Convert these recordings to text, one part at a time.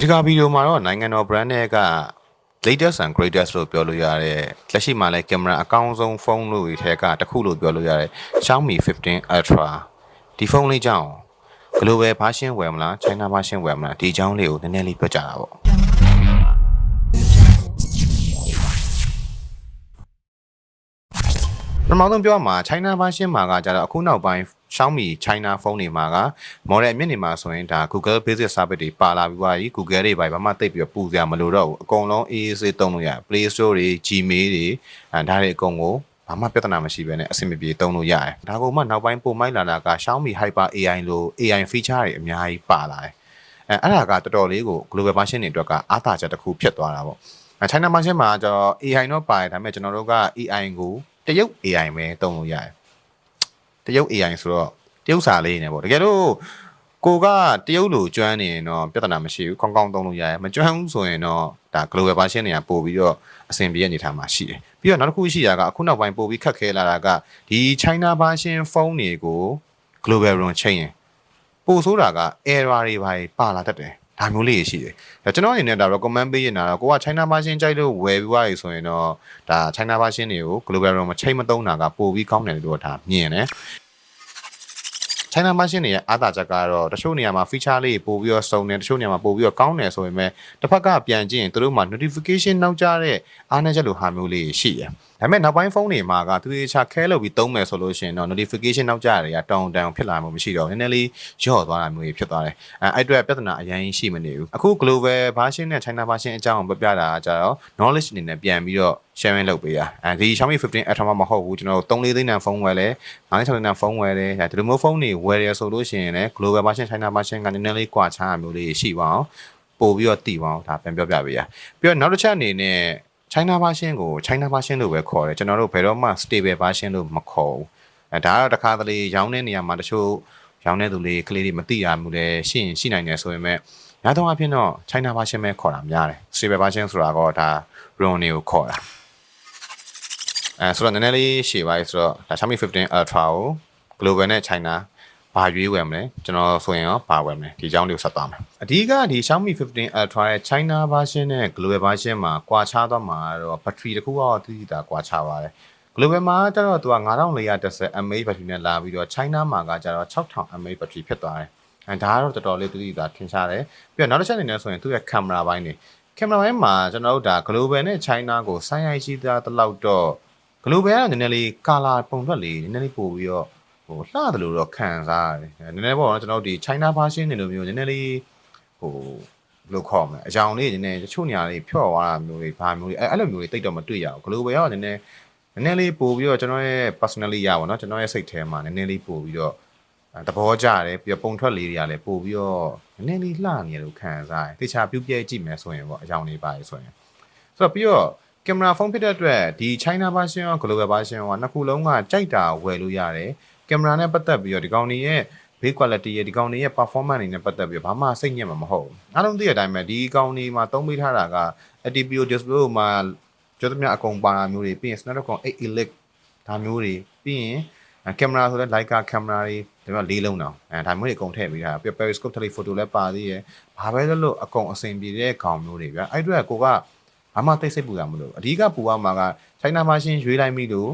ဒီကဗီဒီယိုမှာတော့နိုင်ငံတော် brand တွေက latest and greatest လို့ပြောလို့ရတဲ့လက်ရှိမှာလည်းကင်မရာအကောင်းဆုံးဖုန်းလို့ဒီထဲကတစ်ခုလို့ပြောလို့ရတဲ့ Xiaomi 15 Ultra ဒီဖုန်းလေးကြောင့် global version ဝယ်မလား China version ဝယ်မလားဒီအကြောင်းလေးကိုနည်းနည်းလေးပြောကြတာပေါ့ပထမဆုံးပြောရမှာ China version မှာကကြတော့အခုနောက်ပိုင်း Xiaomi China ဖုန်းတွေမှာက model အမြင့်တွေမှာဆိုရင်ဒါ Google Basic Service တွေပါလာပြီးသွားပြီ Google တွေပါဘာမှတိတ်ပြီးတော့ပူစရာမလိုတော့ဘူးအကုန်လုံး AAC သုံးလို့ရတယ် Play Store တွေ Gmail တွေအဲဒါတွေအကုန်ကိုဘာမှပြဿနာမရှိဘဲနဲ့အဆင်မပြေသုံးလို့ရတယ်ဒါကမှနောက်ပိုင်းပိုမိုက်လာတာက Xiaomi Hyper AI လို့ AI feature တွေအများကြီးပါလာတယ်အဲအဲ့ဒါကတော်တော်လေးကို global version တွေအတွက်ကအားသာချက်တစ်ခုဖြစ်သွားတာပေါ့အဲ China version မှာကျတော့ AI တော့ပါတယ်ဒါပေမဲ့ကျွန်တော်တို့က AI ကိုတရုတ် AI ပဲသုံးလို့ရတယ် တရုတ် AI ဆိုတော့တရုတ်စာလေးနေပေါ့တကယ်လို့ကိုကတရုတ်လိုကျွမ်းနေရင်တော့ပြဿနာမရှိဘူးကောင်းကောင်းသုံးလို့ရတယ်မကျွမ်းဘူးဆိုရင်တော့ဒါ global version တွေကပို့ပြီးတော့အဆင်ပြေတဲ့အနေအထားမှာရှိတယ်ပြီးတော့နောက်တစ်ခုရှိတာကအခုနောက်ပိုင်းပို့ပြီးခက်ခဲလာတာကဒီ China version ဖုန်းတွေကို global run ချိန်ရင်ပို့ဆိုတာက error တွေပါပါလာတတ်တယ် ဒါမျိုးလေးရှိတယ်ဒါကျွန်တော်အနေနဲ့ဒါ recommend ပေးရင်တော့ကိုက China version ကြိုက်လို့ဝယ်ပြီးသွားပြီဆိုရင်တော့ဒါ China version တွေကို global run မချိန်မသုံးတာကပို့ပြီးကောင်းတယ်လို့ဒါမြင်တယ် China version တွေရဲ့အားသာချက်ကတော့တချို့နေရာမှာ feature လေးပို့ပြီးတော့စုံတယ်တချို့နေရာမှာပို့ပြီးတော့ကောင်းတယ်ဆိုပေမဲ့တစ်ဖက်ကပြန်ကြည့်ရင်သူတို့မှာ notification နောက်ကျတဲ့အားနည်းချက်လိုဟာမျိုးလေးရှိတယ်။ဒါပေမဲ့နောက်ပိုင်းဖုန်းတွေမှာကသူတို့ချခဲလုပ်ပြီးသုံးမယ်ဆိုလို့ရှိရင်တော့ notification နောက်ကျတွေကတောင်းတန်ဖြစ်လာမှာမရှိတော့ဘူးနည်းနည်းလေးညော့သွားတာမျိုးတွေဖြစ်သွားတယ်။အဲအဲ့အတွက်ပြဿနာအရင်ရှိမနေဘူး။အခု global version နဲ့ China version အကြောင်းကိုပြပြတာကကြတော့ knowledge အနေနဲ့ပြန်ပြီးတော့ sharing လုပ်ပေးရအဲဒီ Xiaomi 15 Ultra မဟုတ်ဘူးကျွန်တော်တို့3-4သိန်းတန်ဖုန်းဝယ်လဲ9သိန်း6သိန်းတန်ဖုန်းဝယ်တယ်ဒီလိုမျိုးဖုန်းတွေဝယ်ရဆိုလို့ရှိရင်လည်း global version China version ကနည်းနည်းလေးကွာခြားမျိုးလေးရှိပါအောင်ပို့ပြီးတော့တည်ပါအောင်ဒါပြန်ပြောပြပေးရပြီးတော့နောက်တစ်ချက်အနေနဲ့ China version ကို China version လို့ပဲခေါ်တယ်ကျွန်တော်တို့ဘယ်တော့မှ stable version လို့မခေါ်ဘူးအဲဒါကတော့တစ်ခါတလေရောင်းတဲ့နေရာမှာတချို့ရောင်းတဲ့သူလေးကလေးတွေမသိရမှုလည်းရှိရင်ရှိနိုင်တယ်ဆိုပေမဲ့များသောအားဖြင့်တော့ China version ပဲခေါ်တာများတယ် stable version ဆိုတာကဒါ ROM တွေကိုခေါ်တာ အဲဆိုတော့နည်းနည်းလေးရှေ့ပါပြီဆိုတော့ဒါ Xiaomi 15 Ultra ကို Global နဲ့ China ဘာရွေးဝယ်မလဲကျွန်တော်ဆိုရင်ရောဘာဝယ်မလဲဒီအကြောင်းလေးကိုဆက်သွားမယ်အဓိကဒီ Xiaomi 15 Ultra ရဲ့ China version နဲ့ Global version မှာကွာခြားသွားမှာတော့ battery တစ်ခုကတော့တိတိတာကွာခြားပါတယ် Global မှာကျတော့သူက9410 mAh battery နဲ့လာပြီးတော့ China မှာကကျတော့6000 mAh battery ဖြစ်သွားတယ်အဲဒါကတော့တော်တော်လေးတိတိတာထင်ရှားတယ်ပြီးတော့နောက်တစ်ချက်အနေနဲ့ဆိုရင်သူ့ရဲ့ camera ဘိုင်းနေ camera ဘိုင်းမှာကျွန်တော်တို့ဒါ Global နဲ့ China ကိုဆိုင်းရိုက်ရှိသားတလောက်တော့ global ကနည်းနည်းလေး color ပုံထွက်လေးနည်းနည်းလေးပို့ပြီးတော့ဟိုလှတယ်လို့တော့ခံစားရတယ်နည်းနည်းပေါ့နော်ကျွန်တော်တို့ဒီ China version တွေလိုမျိုးနည်းနည်းလေးဟိုဘယ်လိုခေါ်မလဲအကြောင်လေးနည်းနည်းတချို့နေရာလေးဖြော့သွားတာမျိုးတွေဘာမျိုးတွေအဲ့အဲ့လိုမျိုးတွေတိတ်တော့မတွေ့ရဘူး global ကနည်းနည်းနည်းနည်းလေးပို့ပြီးတော့ကျွန်တော်ရဲ့ personally ရပါတော့ကျွန်တော်ရဲ့စိတ်ထဲမှာနည်းနည်းလေးပို့ပြီးတော့သဘောကျတယ်ပြီးတော့ပုံထွက်လေးတွေကလည်းပို့ပြီးတော့နည်းနည်းလေးလှနေတယ်လို့ခံစားရတယ်တခြားပြုတ်ပြဲကြည့်မယ်ဆိုရင်ပေါ့အကြောင်လေးပါရဆိုရင်ဆိုတော့ပြီးတော့ ကင်မရာဖုန်းဖြစ်တဲ့အတွက်ဒီ China version ရော global version ရောနှစ်ခုလုံးကကြိုက်တာဝယ်လို့ရတယ်ကင်မရာနဲ့ပတ်သက်ပြီးတော့ဒီကောင်တွေရဲ့ base quality ရဲ့ဒီကောင်တွေရဲ့ performance တွေနဲ့ပတ်သက်ပြီးတော့ဘာမှစိတ်ညစ်မှာမဟုတ်ဘူးအားလုံးသိတဲ့အတိုင်းပဲဒီကောင်တွေမှာသုံးပေးထားတာက ATPO display မှာကျော်သမျှအကုန်ပါတာမျိုးတွေပြီးရင် Snapdragon 8 Elite ဒါမျိုးတွေပြီးရင်ကင်မရာဆိုလဲ Leica ကင်မရာတွေဒါပေမဲ့လေးလုံးတောင်အဲဒါမျိုးတွေအကုန်ထည့်ပေးထားတာပြီး periscope telephoto လည်းပါသေးရဲ့ဘာပဲလို့လို့အကုန်အဆင်ပြေတဲ့ကောင်မျိုးတွေဗျအဲ့အတွက်ကိုက ဘာမှတိတ်စိတ်ပူတာမလို့အဓိကပူရမှာက China version ရွေးလိုက်ပြီလို့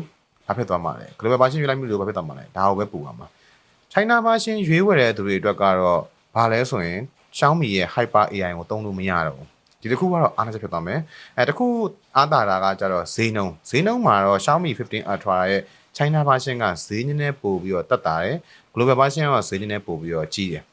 ဘာဖြစ်သွားမှာလဲ Global version ရွေးလိုက်ပြီလို့ဘာဖြစ်သွားမှာလဲဒါကိုပဲပူရမှာ China version ရွေးဝယ်တဲ့သူတွေအတွက်ကတော့ဘာလဲဆိုရင် Xiaomi ရဲ့ Hyper AI ကိုသုံးလို့မရတော့ဘူးဒီတစ်ခုကတော့အားနည်းချက်ဖြစ်သွားမယ်အဲတစ်ခုအားတာတာကကြတော့ဈေးနှုန်းဈေးနှုန်းမှာတော့ Xiaomi 15 Ultra ရဲ့ China version ကဈေးနည်းနည်းပို့ပြီးတော့တက်တာတယ် Global version ကဈေးနည်းနည်းပို့ပြီးတော့ကြီးတယ်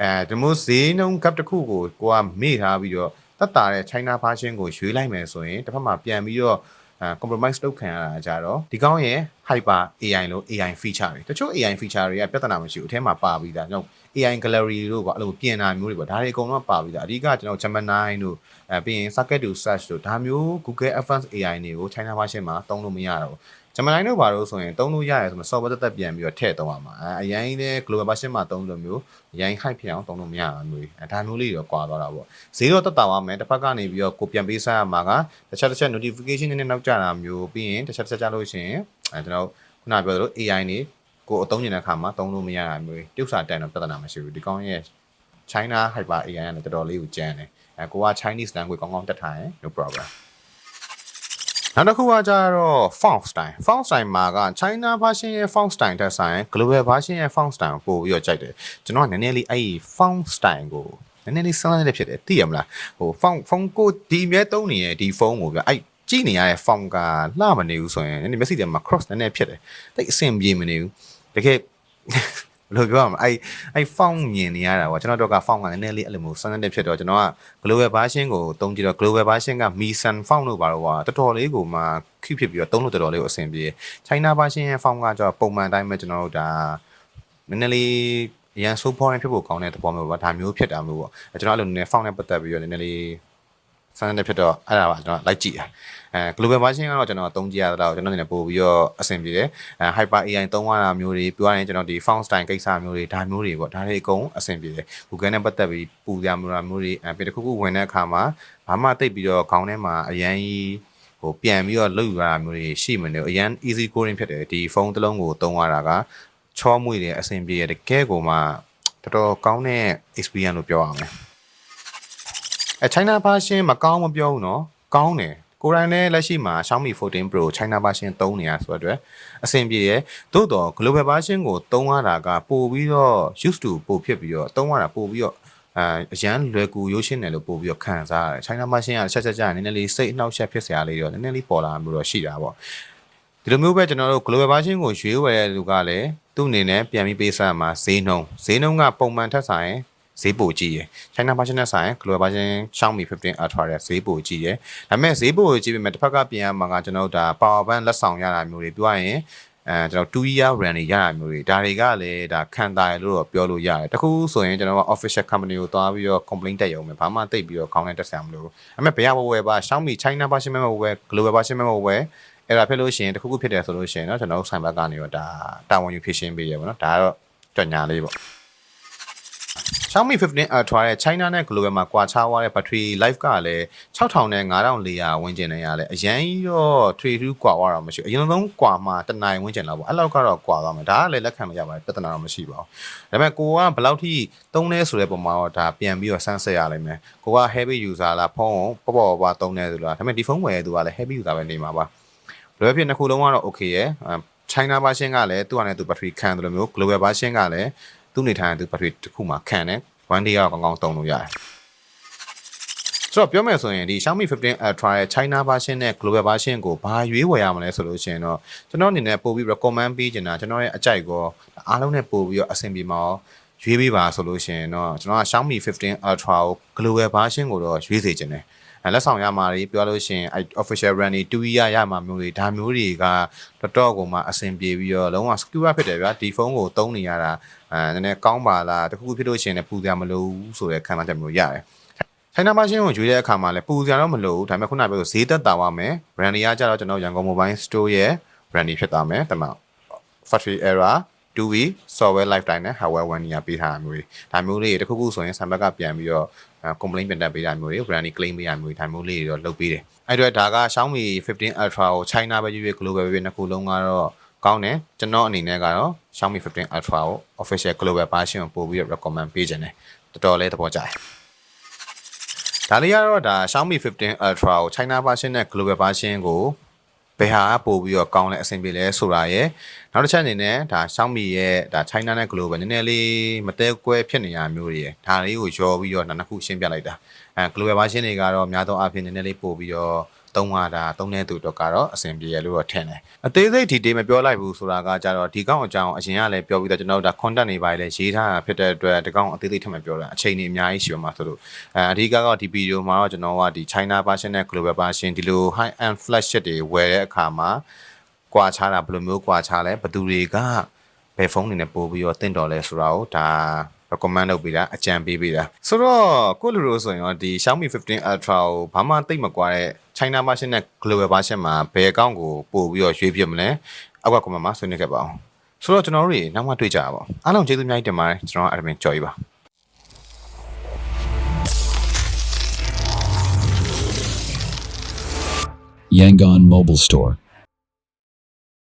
အဲဒီမျိုးဈေးနှုန်း gap တစ်ခုကိုကိုကမေ့ထားပြီးတော့ တက်တာတဲ့ China version ကိုရွေးလိုက်မယ်ဆိုရင်တစ်ဖက်မှာပြန်ပြီးတော့အဲ compromise လုပ်ခံရတာကြတော့ဒီကောင်းရဲ့ hyper AI လို့ AI feature တွေတချို့ AI feature တွေကပြဿနာမရှိဘူးအထဲမှာပါပြီးသားကျွန်တော် AI gallery တို့ပေါ့အဲ့လိုပြင်တာမျိုးတွေပေါ့ဒါတွေအကုန်လုံးပါပြီးသားအဓိကကျွန်တော် Gemini တို့အဲပြီးရင် Circuit to Search တို့ဒါမျိုး Google Advanced AI တွေကို China version မှာသုံးလို့မရတော့ဘူး Gemini တို့ဘာလို့ဆိုရင်သုံးလို့ရတယ်ဆိုတော့ software တက်တက်ပြန်ပြီးတော့ထည့်သုံးရမှာအဲအရင်လည်း global version မှာသုံးလို့မျိုးအရင် hype ဖြစ်အောင်သုံးလို့မရတာမျိုးအဲဒါမျိုးလေးတော့ကွာသွားတာပေါ့ဈေးတော့တက်တာပါမယ်တစ်ဖက်ကနေပြီးတော့ကိုပြန်ပေးစားရမှာကတစ်ချက်တစ်ချက် notification နဲ့နောက်ကျတာမျိုးပြီးရင်တစ်ချက်တစ်ချက်ကြားလို့ရှိရင်အဲကျွန်တော်ခုနပြောသလို AI နေကိုအသုံးကျင်တဲ့အခါမှာသုံးလို့မရတာမျိုးတိကျစာတန်တော့ပြဿနာမရှိဘူးဒီကောင်းရဲ့ China Hyper AI ကလည်းတော်တော်လေးကိုကျန်းတယ်အဲအဲကိုက Chinese language ကောင်းကောင်းတက်ထားရင် no problem နောက်တစ်ခုကကြတော့ font style font style မှာက China version ရဲ့ font style တက်ဆိုင် global version ရဲ့ font style ကိုပို့ပြီးတော့ကြိုက်တယ်ကျွန်တော်ကနည်းနည်းလေးအဲ့ဒီ font style ကိုနည်းနည်းလေးစဉ်းစားနေဖြစ်တယ်သိရမလားဟို font font ကိုဒီအမြဲသုံးနေရဲ့ဒီဖုန်းကိုပြအဲ့ကြည့်နေရတဲ့ font ကလှမနေဘူးဆိုရင်နည်းနည်းမျက်စိထဲမှာ cross နည်းနည်းဖြစ်တယ်တိတ်အဆင်ပြေမနေဘူးတကယ် ဘယ်လိုပြောရမလဲအဲ့အဲ့ font မြင်နေရတာပေါ့ကျွန်တော်တို့က font ကနည်းနည်းလေးအဲ့လိုမျိုးစမ်းတဲ့ဖြစ်တော့ကျွန်တော်က global version ကိုတုံးကြည့်တော့ global version က Misan font လို့ပါတော့ဟာတော်တော်လေးကိုမှခိဖြစ်ပြီးတော့တုံးလို့တော်တော်လေးကိုအဆင်ပြေ China version ရဲ့ font ကကျတော့ပုံမှန်အတိုင်းပဲကျွန်တော်တို့ဒါနည်းနည်းလေးအရန် so foreign ဖြစ်ဖို့ကောင်းတဲ့သဘောမျိုးပေါ့ဒါမျိုးဖြစ်တာမျိုးပေါ့အဲကျွန်တော်အဲ့လိုနည်းနည်း font နဲ့ပတ်သက်ပြီးတော့နည်းနည်းလေးစမ်းတဲ့ဖြစ်တော့အဲ့ဒါပါကျွန်တော်လိုက်ကြည့်တာ အဲ global version ကတော့ကျွန်တော်အသုံးကြည့်ရတော့ကျွန်တော်အနေနဲ့ပို့ပြီးတော့အဆင်ပြေတယ်အဲ hyper AI သုံးရတာမျိုးတွေပြောရရင်ကျွန်တော်ဒီ font style ကိစ္စမျိုးတွေဒါမျိုးတွေပေါ့ဒါတွေအကုန်အဆင်ပြေတယ် Google နဲ့ပတ်သက်ပြီးပူရမျိုးတာမျိုးတွေအဲပြီးတစ်ခုခုဝင်တဲ့အခါမှာဘာမှတိတ်ပြီးတော့ခေါင်းထဲမှာအရန်ကြီးဟိုပြန်ပြီးတော့လုတ်ရတာမျိုးတွေရှိမနေဘူးအရန် easy coding ဖြစ်တယ်ဒီဖုန်းတစ်လုံးကိုသုံးရတာကချောမွေ့တယ်အဆင်ပြေတယ်တကယ်ကိုမှတော်တော်ကောင်းတဲ့ experience လို့ပြောရမယ်အဲ China version မကောင်းမပြောဘူးเนาะကောင်းတယ် ကိုရိုင်းနဲ့လက်ရှိမှာ Xiaomi 14 Pro China version သုံးနေရဆိုတော့အတွက်အဆင်ပြေတယ်သို့တော့ global version ကိုသုံးရတာကပို့ပြီးတော့ used to ပို့ဖြစ်ပြီးတော့သုံးရတာပို့ပြီးတော့အဲအရန်လွယ်ကူရိုးရှင်းတယ်လို့ပို့ပြီးတော့ခံစားရတယ် China version ကချက်ချက်ချက်နည်းနည်းလေးစိတ်အနှောက်အယှက်ဖြစ်စရာလေးတော့နည်းနည်းလေးပေါ်လာမျိုးတော့ရှိတာပေါ့ဒီလိုမျိုးပဲကျွန်တော်တို့ global version ကိုရွေးဝယ်တဲ့လူကလည်းသူ့အနေနဲ့ပြန်ပြီးပေးစားမှာဈေးနှုန်းဈေးနှုန်းကပုံမှန်ထက်ဆိုင် ဈေးပိုကြီးရယ် China version နဲ့ဆိုင် global version Xiaomi 15 Ultra ရဲ့ဈေးပိုကြီးရယ်ဒါပေမဲ့ဈေးပိုကြီးပြီမဲ့တစ်ဖက်ကပြင်ရမှာကကျွန်တော်တို့ဒါ power bank လက်ဆောင်ရတာမျိုးတွေပြောရရင်အဲကျွန်တော်2 year run တွေရတာမျိုးတွေဒါတွေကလည်းဒါခံတာရလို့တော့ပြောလို့ရတယ်တခုဆိုရင်ကျွန်တော်က official company ကိုသွားပြီးတော့ complaint တက်ရုံပဲဘာမှတိတ်ပြီးတော့ခေါင်းနဲ့တက်ဆရာမလို့အမေဘယ်ရဝယ်ပါ Xiaomi China version မဲ့ဝယ် global version မဲ့ဝယ်အဲ့ဒါဖြစ်လို့ရှိရင်တခုခုဖြစ်တယ်ဆိုလို့ရှိရင်เนาะကျွန်တော်တို့ဆိုင်ဘက်ကနေတော့ဒါတာဝန်ယူဖြည့်ရှင်းပေးရပါတော့ဒါကတော့ကြွညာလေးပေါ့ Xiaomi 15 Ultra ရဲ့ China နဲ့ Global မှာကွာခြားသွားတဲ့ battery life ကလည်း6000နဲ့9400ဝန်းကျင်နဲ့ရလဲအရင်ကြီးတော့ထွေထူးကွာသွားတာမရှိဘူးအရင်ဆုံးကွာမှာတနိုင်ဝန်းကျင်လောက်ပေါ့အဲ့လောက်ကတော့ကွာသွားမယ်ဒါကလည်းလက်ခံမရပါဘူးပြဿနာတော့မရှိပါဘူးဒါပေမဲ့ကိုကဘယ်လောက်ထိသုံးလဲဆိုတဲ့ပုံမှာတော့ဒါပြန်ပြီးတော့စမ်းစစ်ရလိမ့်မယ်ကိုက heavy user လားဖုန်းကိုပေါ့ပေါ့ပေါ့သုံးနေဆိုလားဒါပေမဲ့ဒီဖုန်းဝယ်တဲ့သူကလည်း heavy user ပဲနေမှာပါလွယ်ဖြစ်နှစ်ခုလုံးကတော့ okay ရယ် China version ကလည်းသူ့အနေနဲ့သူ battery ခံတယ်လို့မျိုး global version ကလည်း သူ့နေထိုင်တဲ့သူ battery တစ်ခုမှခံတယ် one day ကတော့ကောင်းကောင်းသုံးလို့ရတယ်ဆိုတော့ပြောမယ်ဆိုရင်ဒီ Xiaomi 15 Ultra ရဲ့ China version နဲ့ global version ကိုဘာရွေးဝယ်ရမလဲဆိုလို့ရှိရင်တော့ကျွန်တော်အနေနဲ့ပို့ပြီး recommend ပေးချင်တာကျွန်တော်ရဲ့အကြိုက်ကိုအားလုံးနဲ့ပို့ပြီးတော့အဆင်ပြေမှာရွေး ပေးပါဆိုလို့ရှိရင်တော့ကျွန်တော်က Xiaomi 15 Ultra ကို global version ကိုတော့ရွေးစေချင်တယ်အဲလက်ဆောင်ရမှာတွေပြောလို့ရှိရင်အဲ official brand တွေ2 year ရမှာမျိုးတွေဒါမျိုးတွေကတော်တော်ကိုမှအဆင်ပြေပြီးတော့လုံးဝ secure ဖြစ်တယ်ဗျာဒီဖုန်းကိုသုံးနေရတာအဲနည်းနည်းကောင်းပါလားတခုခုဖြစ်လို့ရှိရင်လည်းပူစရာမလိုဘူးဆိုတဲ့ခံမှတ်ချက်မျိုးရတယ်ဆိုင်နာမရှင်းကိုရွေးတဲ့အခါမှာလည်းပူစရာတော့မလိုဘူးဒါပေမဲ့ခုနကပြောဈေးသက်သာသွားမယ် brand တွေကကြတော့ကျွန်တော်ရန်ကုန် mobile store ရဲ့ brand တွေဖြစ်သွားမယ်တမန် factory error 2 week software lifetime နဲ့ hardware one year ပေးထားတာမျိုးတွေဒါမျိုးလေးတွေတခုခုဆိုရင်ဆမ်ဘက်ကပြန်ပြီးတော့ complaint ပြန်တက်ပေးတာမျိုးတွေ brand claim ပေးရမျိုးတွေဒါမျိုးလေးတွေတော့လုပ်ပေးတယ်အဲ့တော့ဒါက Xiaomi 15 Ultra ကို China ပဲရွေး global ပဲနှစ်ခုလုံးကတော့ကောင်းတယ်ကျွန်တော်အနေနဲ့ကတော့ Xiaomi 15 Ultra ကို official global version ကိုပို့ပြီးတော့ recommend ပေးခြင်းတယ်တော်တော်လေးသဘောကျတယ်ဒါလေးကတော့ဒါ Xiaomi 15 Ultra ကို China version နဲ့ global version ကို ဘယ်ဟာပို့ပြီးတော့ကောင်းလဲအဆင်ပြေလဲဆိုတာရယ်နောက်တစ်ချက်အနေနဲ့ဒါ Xiaomi ရဲ့ဒါ China နဲ့ global နည်းနည်းလေးမတဲကွဲဖြစ်နေရမျိုးတွေရယ်ဒါလေးကိုရောပြီးတော့နောက်တစ်ခုရှင်းပြလိုက်တာအဲ global version တွေကတော့များသောအားဖြင့်နည်းနည်းလေးပို့ပြီးတော့ သုံးရတာသုံးတဲ့သူတို့ကတော့အဆင်ပြေရလို့တော့ထင်တယ်အသေးစိတ်ဒီတေးမပြောလိုက်ဘူးဆိုတာကကြတော့ဒီကောင်အကြောင်းအရင်ကလည်းပြောပြီးတော့ကျွန်တော်တို့ဒါ content တွေပါလေရေးထားတာဖြစ်တဲ့အတွက်ဒီကောင်အသေးစိတ်ထပ်မပြောတာအချိန်ကြီးအများကြီးရှိပါမှာဆိုလို့အဲအဓိကတော့ဒီဗီဒီယိုမှာတော့ကျွန်တော်ကဒီ China version နဲ့ global version ဒီလို high end flagship တွေဝယ်တဲ့အခါမှာကွာခြားတာဘယ်လိုမျိုးကွာခြားလဲဘယ်သူတွေကဘယ်ဖုန်းတွေနဲ့ပို့ပြီးတော့တင့်တော်လဲဆိုတာကိုဒါ recommend လုပ်ပေးတာအကြံပေးပေးတာဆိုတော့ကိုလူတို့ဆိုရင်တော့ဒီ Xiaomi 15 Ultra ကိုဘာမှသိမကွာတဲ့ China version နဲ့ global version မှာဘယ်အကောင့်ကိုပို့ပြီးတော့ရွေးပြမလဲအောက်က comment မှာဆွေးနွေးခဲ့ပါအောင်ဆိုတော့ကျွန်တော်တို့တွေနောက်မှတွေ့ကြပါဦးအားလုံးကျေးဇူးအများကြီးတင်ပါတယ်ကျွန်တော်က admin ကြော်ကြီးပါ Yangon Mobile Store.